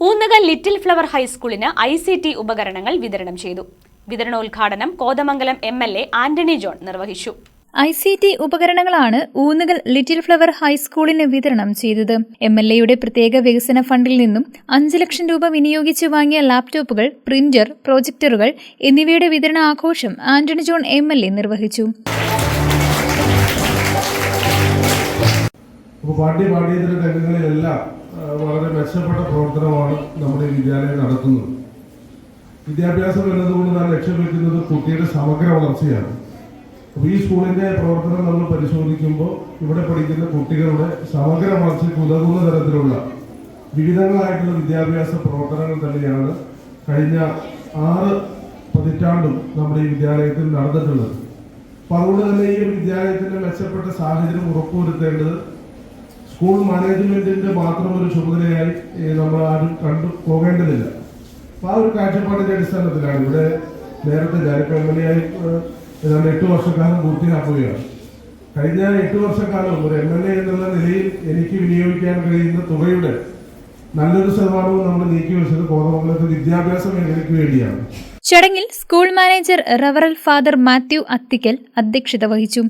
Oonnukal Little flower ഹൈസ്കൂളിന് I C T ഉപകരണങ്ങൾ വിതരണം ചെയ്തു. വിതരണോദ്ഘാടനം Kothamangalam M L A Antony John നിർവഹിച്ചു. ഐ സി ടി ഉപകരണങ്ങളാണ് ഊന്നുകൽ ലിറ്റിൽ ഫ്ലവർ ഹൈസ്കൂളിന് വിതരണം ചെയ്തത്. എം എൽ എയുടെ പ്രത്യേക വികസന ഫണ്ടിൽ നിന്നും അഞ്ച് ലക്ഷം രൂപ വിനിയോഗിച്ച് വാങ്ങിയ ലാപ്ടോപ്പുകൾ പ്രിന്റർ പ്രൊജക്ടറുകൾ എന്നിവയുടെ വിതരണ ആഘോഷം ആന്റണി ജോൺ എം നിർവഹിച്ചു. അപ്പോൾ പാഠ്യ പാഠ്യേതര രംഗങ്ങളിലെല്ലാം വളരെ മെച്ചപ്പെട്ട പ്രവർത്തനമാണ് നമ്മുടെ വിദ്യാലയം നടത്തുന്നത്. വിദ്യാഭ്യാസം എന്നതുകൊണ്ട് നാം ലക്ഷ്യം വെക്കുന്നത് കുട്ടിയുടെ സമഗ്ര വളർച്ചയാണ്. അപ്പോൾ ഈ സ്കൂളിന്റെ പ്രവർത്തനം നമ്മൾ പരിശോധിക്കുമ്പോൾ ഇവിടെ പഠിക്കുന്ന കുട്ടികളുടെ സമഗ്ര വളർച്ചയ്ക്ക് ഉതകുന്ന തരത്തിലുള്ള വിവിധങ്ങളായിട്ടുള്ള വിദ്യാഭ്യാസ പ്രവർത്തനങ്ങൾ തന്നെയാണ് കഴിഞ്ഞ ആറ് പതിറ്റാണ്ടും നമ്മുടെ ഈ വിദ്യാലയത്തിൽ നടന്നിട്ടുള്ളത്. അപ്പൊ അതുകൊണ്ട് തന്നെ ഈ വിദ്യാലയത്തിന്റെ മെച്ചപ്പെട്ട സാഹചര്യം ഉറപ്പുവരുത്തേണ്ടത് സ്കൂൾ മാനേജ്മെന്റിന്റെ മാത്രം ഒരു ചുമതലയായി നമ്മൾ ആരും കണ്ടു പോകേണ്ടതില്ല. അപ്പൊ ആ ഒരു കാഴ്ചപ്പാടിന്റെ അടിസ്ഥാനത്തിലാണ് ഇവിടെ നേരത്തെ ഞാനിപ്പോ എം എൽ എ ആയി ഏതാണ്ട് എട്ട് വർഷക്കാലം പൂർത്തിയാക്കുകയാണ്. കഴിഞ്ഞ എട്ട് വർഷക്കാലം ഒരു എം എൽ എ എന്നുള്ള നിലയിൽ എനിക്ക് വിനിയോഗിക്കാൻ കഴിയുന്ന തുകയുടെ നല്ലൊരു ശതമാനവും നമ്മൾ നീക്കി വെച്ചത് കോതമംഗലത്തെ വിദ്യാഭ്യാസ മേഖലയ്ക്ക് വേണ്ടിയാണ്. ചടങ്ങിൽ സ്കൂൾ മാനേജർ റവറൽ ഫാദർ മാത്യു അത്തിക്കൽ അധ്യക്ഷത വഹിച്ചു.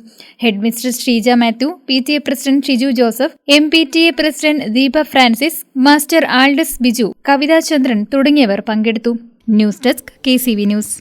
Headmistress Sreeja Mathew P T A president Shiju Joseph M P T A president Deepa Francis master Aldous Biju Kavitha Chandran തുടങ്ങിയവർ പങ്കെടുത്തു. News desk K news.